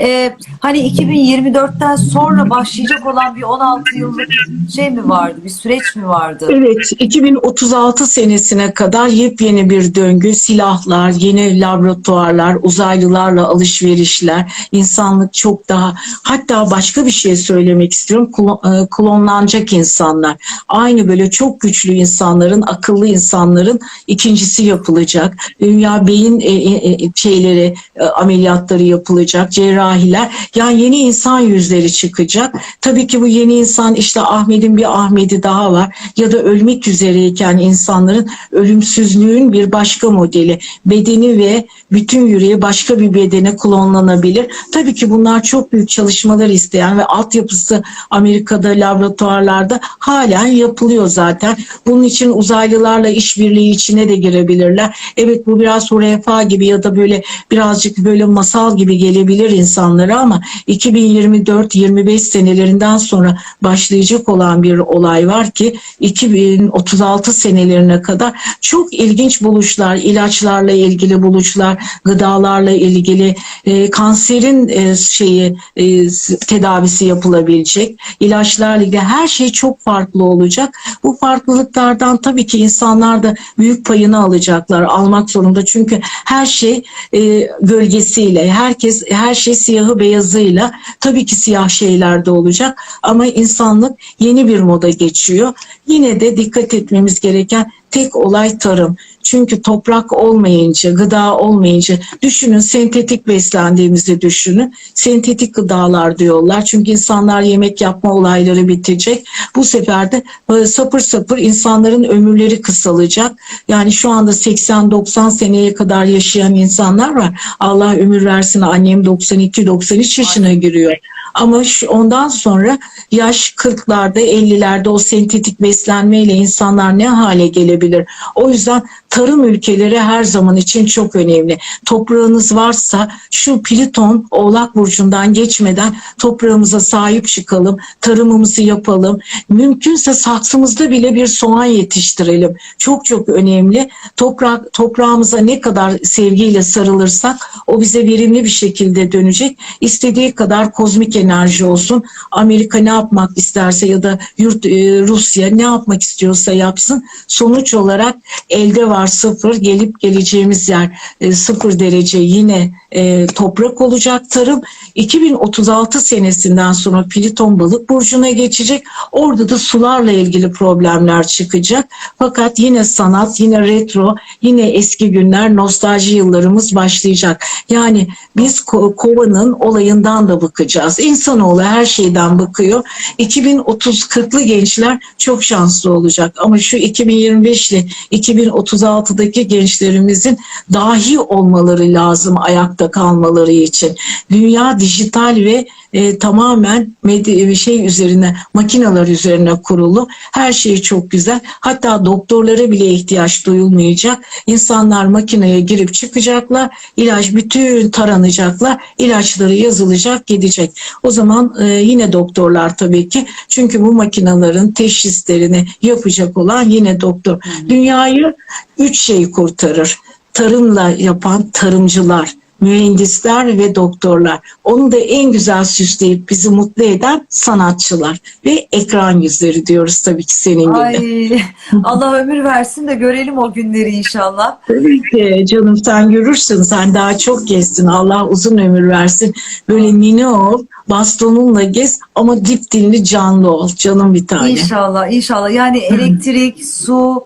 e, hani 2024'ten sonra başlayacak olan bir 16 yıllık şey mi vardı? Bir süreç mi vardı? Evet, 2036 senesine kadar yepyeni bir döngü, silahlar, yeni laboratuvarlar, uzaylılarla alışverişler, insanlık çok daha, hatta başka bir şey söylemek istiyorum, e, klonlanacak insanlar. Aynı böyle çok güçlü insanların, akıllı insanların ikincisi yapılacak. Dünya beyin e, e, şeyleri, ameliyatları yapılacak, cerrahiler. Yani yeni insan yüzleri çıkacak. Tabii ki bu yeni insan işte Ahmet'in bir Ahmet'i daha var ya da ölmek üzereyken insanların ölümsüzlüğün bir başka modeli. Bedeni ve bütün yüreği başka bir bedene klonlanabilir. Tabii ki bunlar çok büyük çalışmalar isteyen ve altyapısı Amerika'da laboratuvarlarda halen yapılıyor zaten. Bunun için uzaylılarla işbirliği içine de girebilirler. Evet bu biraz hurefa gibi ya da böyle birazcık böyle masal gibi gelebilir insanlara ama 2024-25 senelerinden sonra başlayacak olan bir olay var ki 2036 senelerine kadar çok ilginç buluşlar, ilaçlarla ilgili buluşlar, gıdalarla ilgili e, kanserin e, şeyi e, tedavisi yapılabilecek, ilaçlarla ilgili her şey çok farklı olacak. Bu farklılıklardan tabii ki insanlar da büyük payını alacaklar, almak zorunda çünkü her şey e, gölgesiyle, herkes her şey siyahı beyazıyla tabii ki siyah şeyler de olacak ama insanlık yeni bir moda geçiyor. Yine de dikkat etmemiz gereken tek olay tarım. Çünkü toprak olmayınca, gıda olmayınca düşünün sentetik beslendiğimizi düşünün. Sentetik gıdalar diyorlar. Çünkü insanlar yemek yapma olayları bitecek. Bu sefer de e, sapır sapır insanların ömürleri kısalacak. Yani şu anda 80-90 seneye kadar yaşayan insanlar var. Allah ömür versin annem 92-93 yaşına giriyor. Ama şu, ondan sonra yaş 40'larda 50'lerde o sentetik beslenmeyle insanlar ne hale gelebilir? O yüzden tarım ülkeleri her zaman için çok önemli. Toprağınız varsa şu Pliton Oğlak Burcu'ndan geçmeden toprağımıza sahip çıkalım, tarımımızı yapalım. Mümkünse saksımızda bile bir soğan yetiştirelim. Çok çok önemli. Toprak toprağımıza ne kadar sevgiyle sarılırsak o bize verimli bir şekilde dönecek. İstediği kadar kozmik enerji olsun. Amerika ne yapmak isterse ya da yurt e, Rusya ne yapmak istiyorsa yapsın. Sonuç olarak elde var sıfır. Gelip geleceğimiz yer e, sıfır derece yine e, toprak olacak tarım. 2036 senesinden sonra Pliton balık burcuna geçecek. Orada da sularla ilgili problemler çıkacak. Fakat yine sanat, yine retro, yine eski günler, nostalji yıllarımız başlayacak. Yani biz ko- kovanın olayından da bakacağız. İnsanoğlu her şeyden bakıyor. 2030-40'lı gençler çok şanslı olacak. Ama şu 2025'li 2036'daki gençlerimizin dahi olmaları lazım ayakta kalmaları için. Dünya dijital ve e, tamamen medya, şey üzerine, makineler üzerine kurulu. Her şey çok güzel. Hatta doktorlara bile ihtiyaç duyulmayacak. İnsanlar makineye girip çıkacaklar. ilaç bütün taranacaklar. ilaçları yazılacak, gidecek. O zaman e, yine doktorlar tabii ki. Çünkü bu makinelerin teşhislerini yapacak olan yine doktor. Dünyayı üç şey kurtarır. Tarımla yapan tarımcılar, mühendisler ve doktorlar. Onu da en güzel süsleyip bizi mutlu eden sanatçılar ve ekran yüzleri diyoruz tabii ki senin gibi. Ay Allah ömür versin de görelim o günleri inşallah. Tabii ki canım sen görürsün. Sen daha çok gezsin. Allah uzun ömür versin. Böyle nine ol, bastonunla gez ama dip dilli canlı ol. Canım bir tane. İnşallah, inşallah. Yani elektrik, su,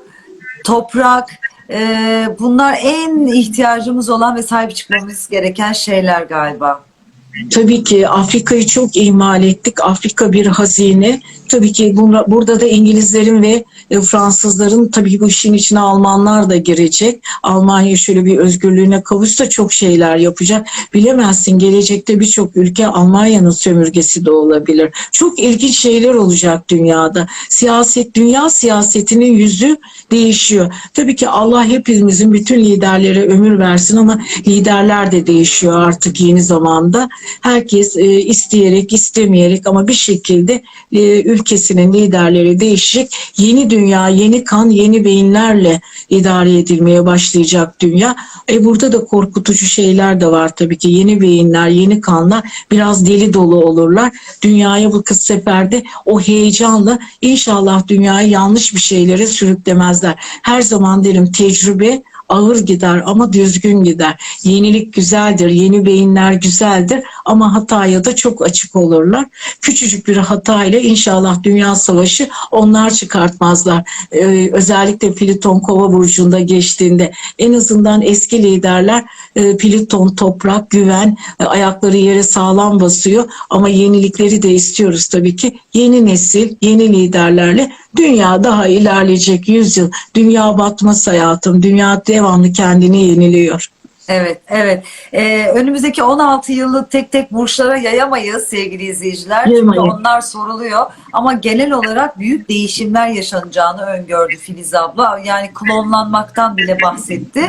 toprak bunlar en ihtiyacımız olan ve sahip çıkmamız gereken şeyler galiba. Tabii ki Afrika'yı çok ihmal ettik. Afrika bir hazine. Tabii ki buna- burada da İngilizlerin ve e, Fransızların tabii ki bu işin içine Almanlar da girecek. Almanya şöyle bir özgürlüğüne kavuşsa çok şeyler yapacak. Bilemezsin gelecekte birçok ülke Almanya'nın sömürgesi de olabilir. Çok ilginç şeyler olacak dünyada. Siyaset, dünya siyasetinin yüzü değişiyor. Tabii ki Allah hepimizin bütün liderlere ömür versin ama liderler de değişiyor artık yeni zamanda. Herkes e, isteyerek istemeyerek ama bir şekilde e, ülkesinin liderleri değişecek. Yeni dünya, yeni kan, yeni beyinlerle idare edilmeye başlayacak dünya. E burada da korkutucu şeyler de var tabii ki. Yeni beyinler, yeni kanlar biraz deli dolu olurlar. Dünyaya bu kız seferde o heyecanla inşallah dünyayı yanlış bir şeylere sürüklemezler. Her zaman derim tecrübe ağır gider ama düzgün gider. Yenilik güzeldir, yeni beyinler güzeldir ama hataya da çok açık olurlar. Küçücük bir hatayla inşallah dünya savaşı onlar çıkartmazlar. Ee, özellikle Pliton Kova burcunda geçtiğinde en azından eski liderler e, Pliton toprak, güven, e, ayakları yere sağlam basıyor ama yenilikleri de istiyoruz tabii ki. Yeni nesil, yeni liderlerle dünya daha ilerleyecek yüzyıl. Dünya batmaz hayatım. Dünya devamlı kendini yeniliyor. Evet, evet. Ee, önümüzdeki 16 yılı tek tek burçlara yayamayız sevgili izleyiciler. Çünkü Yayamayız. onlar soruluyor. Ama genel olarak büyük değişimler yaşanacağını öngördü Filiz abla. Yani klonlanmaktan bile bahsetti.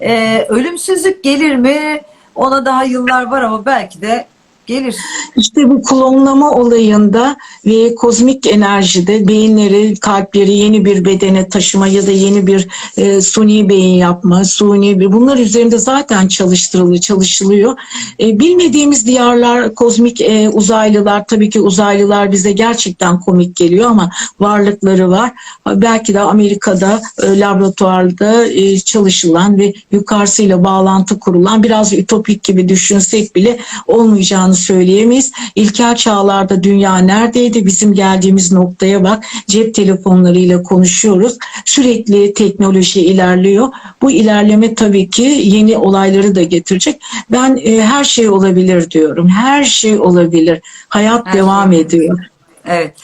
Ee, ölümsüzlük gelir mi? Ona daha yıllar var ama belki de gelir. İşte bu klonlama olayında ve kozmik enerjide beyinleri, kalpleri yeni bir bedene taşıma ya da yeni bir e, suni beyin yapma, suni bir bunlar üzerinde zaten çalıştırılıyor, çalışılıyor. E, bilmediğimiz diyarlar, kozmik e, uzaylılar, tabii ki uzaylılar bize gerçekten komik geliyor ama varlıkları var. Belki de Amerika'da e, laboratuvarda e, çalışılan ve yukarısıyla bağlantı kurulan biraz ütopik gibi düşünsek bile olmayacağını söyleyemeyiz. İlkel çağlarda dünya neredeydi? Bizim geldiğimiz noktaya bak. Cep telefonlarıyla konuşuyoruz. Sürekli teknoloji ilerliyor. Bu ilerleme tabii ki yeni olayları da getirecek. Ben e, her şey olabilir diyorum. Her şey olabilir. Hayat Her şey devam olabilir. ediyor. Evet. Evet.